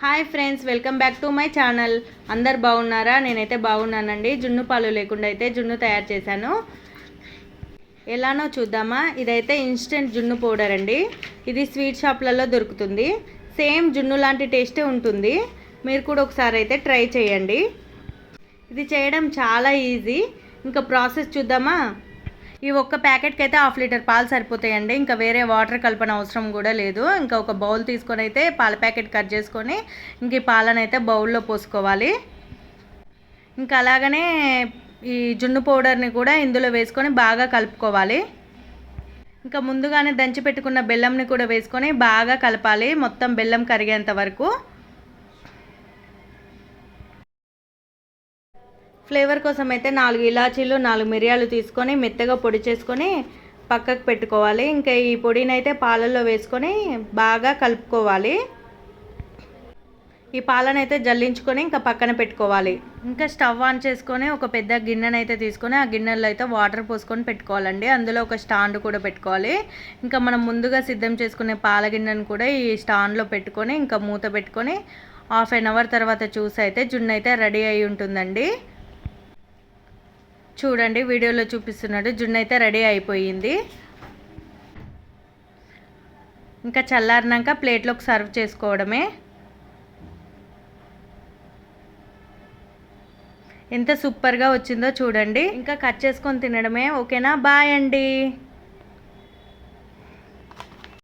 Hi friends welcome back to my channel. అందరు బాగున్నారా? నేనైతే బాగున్నానండి. జున్ను పాలు లేకుండా అయితే జున్ను తయారు చేశాను. ఎలానో చూద్దామా? ఇదైతే ఇన్స్టెంట్ జున్ను పౌడర్ అండి. ఇది స్వీట్ షాప్లలో దొరుకుతుంది. సేమ్ జున్ను లాంటి టేస్టే ఉంటుంది. మీరు కూడా ఒకసారి అయితే ట్రై చేయండి. ఇది చేయడం చాలా ఈజీ. ఇంకా ప్రాసెస్ చూద్దామా? ఈ ఒక్క ప్యాకెట్కి అయితే హాఫ్ లీటర్ పాలు సరిపోతాయండి. ఇంకా వేరే వాటర్ కలపన అవసరం కూడా లేదు. ఇంకా ఒక బౌల్ తీసుకొని అయితే పాల ప్యాకెట్ కట్ చేసుకొని ఇంక ఈ పాలను అయితే బౌల్లో పోసుకోవాలి. ఇంకా అలాగనే ఈ జున్ను పౌడర్ని కూడా ఇందులో వేసుకొని బాగా కలుపుకోవాలి. ఇంకా ముందుగానే దంచి పెట్టుకున్న బెల్లంని కూడా వేసుకొని బాగా కలపాలి. మొత్తం బెల్లం కరిగేంత వరకు. ఫ్లేవర్ కోసం అయితే నాలుగు ఇలాచీలు నాలుగు మిరియాలు తీసుకొని మెత్తగా పొడి చేసుకొని పక్కకు పెట్టుకోవాలి. ఇంకా ఈ పొడిని అయితే పాలల్లో వేసుకొని బాగా కలుపుకోవాలి. ఈ పాలను అయితే జల్లించుకొని ఇంకా పక్కన పెట్టుకోవాలి. ఇంకా స్టవ్ ఆన్ చేసుకొని ఒక పెద్ద గిన్నెనైతే తీసుకొని ఆ గిన్నెలో అయితే వాటర్ పోసుకొని పెట్టుకోవాలండి. అందులో ఒక స్టాండ్ కూడా పెట్టుకోవాలి. ఇంకా మనం ముందుగా సిద్ధం చేసుకునే పాల గిన్నెను కూడా ఈ స్టాండ్లో పెట్టుకొని ఇంకా మూత పెట్టుకొని హాఫ్ అన్ అవర్ తర్వాత చూసి అయితే జున్ను అయితే రెడీ అయి ఉంటుందండి. చూడండి వీడియోలో చూపిస్తున్నాడు జున్ను అయితే రెడీ అయిపోయింది. ఇంకా చల్లారినాక ప్లేట్లోకి సర్వ్ చేసుకోవడమే. ఎంత సూపర్గా వచ్చిందో చూడండి. ఇంకా కట్ చేసుకొని తినడమే. ఓకేనా? బాయ్ అండి.